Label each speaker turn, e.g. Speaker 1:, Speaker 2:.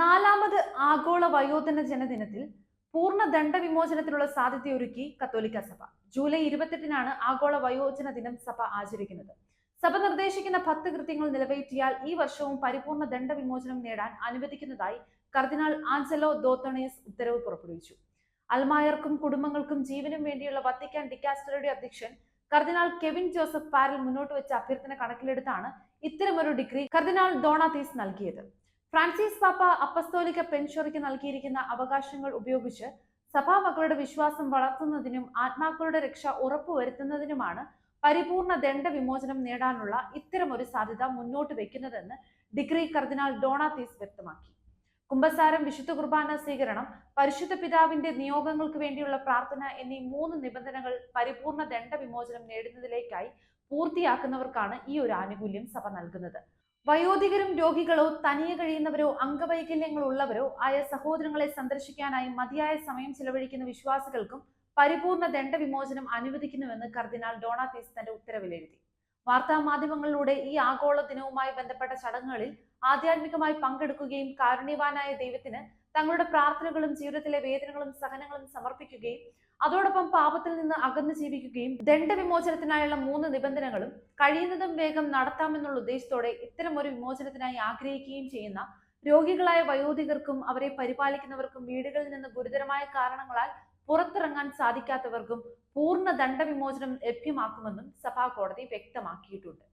Speaker 1: നാലാമത് ആഗോള വയോജന ജനദിനത്തിൽ പൂർണ ദണ്ഡവിമോചനത്തിനുള്ള സാധ്യതയൊരുക്കി കത്തോലിക്ക സഭ. ജൂലൈ ഇരുപത്തെട്ടിനാണ് ആഗോള വയോജന ദിനം സഭ ആചരിക്കുന്നത്. സഭ നിർദ്ദേശിക്കുന്ന പത്ത് കൃത്യങ്ങൾ നിറവേറ്റിയാൽ ഈ വർഷവും പരിപൂർണ ദണ്ഡവിമോചനം നേടാൻ അനുവദിക്കുന്നതായി കർദിനാൾ ആഞ്ചലോ ദോത്തണേസ് ഉത്തരവ് പുറപ്പെടുവിച്ചു. അൽമായർക്കും കുടുംബങ്ങൾക്കും ജീവനും വേണ്ടിയുള്ള വത്തിക്കാൻ ഡിക്കാസ്റ്ററുടെ അധ്യക്ഷൻ കർദിനാൾ കെവിൻ ജോസഫ് പാരൽ മുന്നോട്ട് വെച്ച അഭ്യർത്ഥന കണക്കിലെടുത്താണ് ഇത്തരമൊരു ഡിഗ്രി കർദിനാൾ ഡോണാതീസ് നൽകിയത്. ഫ്രാൻസിസ് പാപ്പ അപ്പസ്തോലിക പെൻഷറിക്ക് നൽകിയിരിക്കുന്ന അവകാശങ്ങൾ ഉപയോഗിച്ച് സഭാമക്കളുടെ വിശ്വാസം വളർത്തുന്നതിനും ആത്മാക്കളുടെ രക്ഷ ഉറപ്പുവരുത്തുന്നതിനുമാണ് പരിപൂർണ ദണ്ഡ വിമോചനം നേടാനുള്ള ഇത്തരമൊരു സാധ്യത മുന്നോട്ട് വെക്കുന്നതെന്ന് ഡിഗ്രി കർദിനാൾ ഡോണാതീസ് വ്യക്തമാക്കി. കുംഭസാരം വിശുദ്ധ കുർബാന സ്വീകരണം പരിശുദ്ധ പിതാവിന്റെ നിയോഗങ്ങൾക്ക് വേണ്ടിയുള്ള പ്രാർത്ഥന എന്നീ മൂന്ന് നിബന്ധനകൾ പരിപൂർണ ദണ്ഡ വിമോചനം നേടുന്നതിലേക്കായി പൂർത്തിയാക്കുന്നവർക്കാണ് ഈ ഒരു ആനുകൂല്യം സഭ നൽകുന്നത്. വയോധികരും രോഗികളോ തനിയെ കഴിയുന്നവരോ അംഗവൈകല്യങ്ങൾ ഉള്ളവരോ ആയ സഹോദരങ്ങളെ സന്ദർശിക്കാനായി മതിയായ സമയം ചിലവഴിക്കുന്ന വിശ്വാസികൾക്കും പരിപൂർണ ദണ്ഡവിമോചനം അനുവദിക്കുന്നുവെന്ന് കർദിനാൾ ഡോണാതീസ് തന്റെ ഉത്തരവിൽ എഴുതി വാർത്താ മാധ്യമങ്ങളിലൂടെ ഈ ആഗോള ദിനവുമായി ബന്ധപ്പെട്ട ചടങ്ങുകളിൽ ആധ്യാത്മികമായി പങ്കെടുക്കുകയും കാരുണ്യവാനായ ദൈവത്തിന് തങ്ങളുടെ പ്രാർത്ഥനകളും ജീവിതത്തിലെ വേദനകളും സഹനങ്ങളും സമർപ്പിക്കുകയും അതോടൊപ്പം പാപത്തിൽ നിന്ന് അകന്നു ജീവിക്കുകയും ദണ്ഡവിമോചനത്തിനായുള്ള മൂന്ന് നിബന്ധനകളും കഴിയുന്നതും വേഗം നടത്താമെന്നുള്ള ഉദ്ദേശത്തോടെ ഇത്തരം ഒരു വിമോചനത്തിനായി ആഗ്രഹിക്കുകയും ചെയ്യുന്ന രോഗികളായ വയോധികർക്കും അവരെ പരിപാലിക്കുന്നവർക്കും വീടുകളിൽ നിന്ന് ഗുരുതരമായ കാരണങ്ങളാൽ പുറത്തിറങ്ങാൻ സാധിക്കാത്തവർക്കും പൂർണ ദണ്ഡവിമോചനം ലഭ്യമാക്കുമെന്നും സഭാ കോടതി വ്യക്തമാക്കിയിട്ടുണ്ട്.